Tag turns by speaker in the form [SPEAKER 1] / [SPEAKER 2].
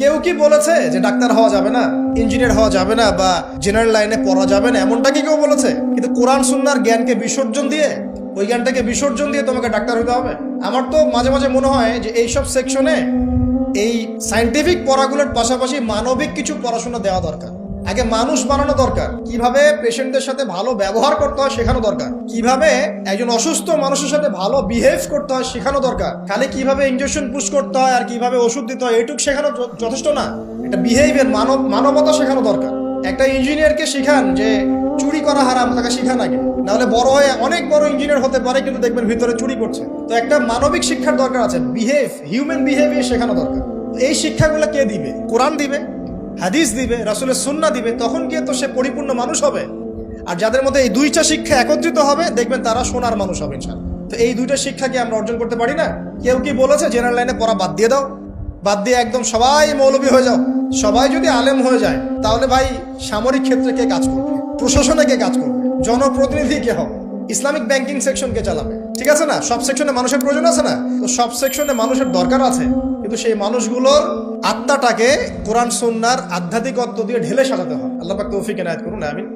[SPEAKER 1] কেউ কি বলেছে যে ডাক্তার হওয়া যাবে না ইঞ্জিনিয়ার হওয়া যাবে না বা জেনারেল লাইনে পড়া যাবে না? এমনটা কি কেউ বলেছে? কিন্তু কোরআন, সুন্নার জ্ঞানকে বিসর্জন দিয়ে, ওই জ্ঞানটাকে বিসর্জন দিয়ে তোমাকে ডাক্তার হতে হবে? আমার তো মাঝে মাঝে মনে হয় যে এইসব সেকশনে এই সায়েন্টিফিক পড়াগুলোর পাশাপাশি মানবিক কিছু পড়াশোনা দেওয়া দরকার। আগে মানুষ বানানো দরকার। কীভাবে পেশেন্টদের সাথে ভালো ব্যবহার করতে হয় শেখানো দরকার। কীভাবে একজন অসুস্থ মানুষের সাথে ভালো বিহেভ করতে হয় শেখানো দরকার। খালি কীভাবে ইঞ্জেকশন পুশ করতে হয় আর কীভাবে ওষুধ দিতে হয়, এটুক শেখানো যথেষ্ট না। এটা বিহেভিয়ার মানব মানবতা শেখানো দরকার। একটা ইঞ্জিনিয়ারকে শেখান যে চুরি করা হারাম, তাকে শেখান আগে। নাহলে বড় হয়ে অনেক বড় ইঞ্জিনিয়ার হতে পারে, কিন্তু দেখবেন ভিতরে চুরি করছে। তো একটা মানবিক শিক্ষার দরকার আছে। বিহেভ হিউম্যান বিহেভিয়ার শেখানো দরকার। এই শিক্ষাগুলো কে দিবে? কোরআন দিবে। হাদিস দিবে, রাসুলের সুন্না দিবে, তখন গিয়ে তো সে পরিপূর্ণ মানুষ হবে। আর যাদের মধ্যে এই দুইটা শিক্ষা একত্রিত হবে, দেখবেন তারা সোনার মানুষ হবে ইনশাল্লাহ তো এই দুইটা শিক্ষা কি আমরা অর্জন করতে পারি না? কেউ কি বলেছে, জেনারেল লাইনে পড়া বাদ দিয়ে দাও, বাদ দিয়ে একদম সবাই মৌলবী হয়ে যাও। সবাই যদি আলেম হয়ে যায়, তাহলে ভাই সামরিক ক্ষেত্রে কে কাজ করবে? প্রশাসনে কে কাজ করবে? জনপ্রতিনিধি কে হবে? ইসলামিক ব্যাংকিং সেকশন কে চালাবে? ঠিক আছে না? সব সেকশনে মানুষের প্রয়োজন আছে না? তো সব সেকশনে মানুষের দরকার আছে। কিন্তু সেই মানুষগুলোর আত্মাটাকে কোরআন সন্ন্যার আধ্যাত্মিকত্ব দিয়ে ঢেলে সাজাতে হয় আল্লাহ তৌফিক এনায়ত করুন, আমিন।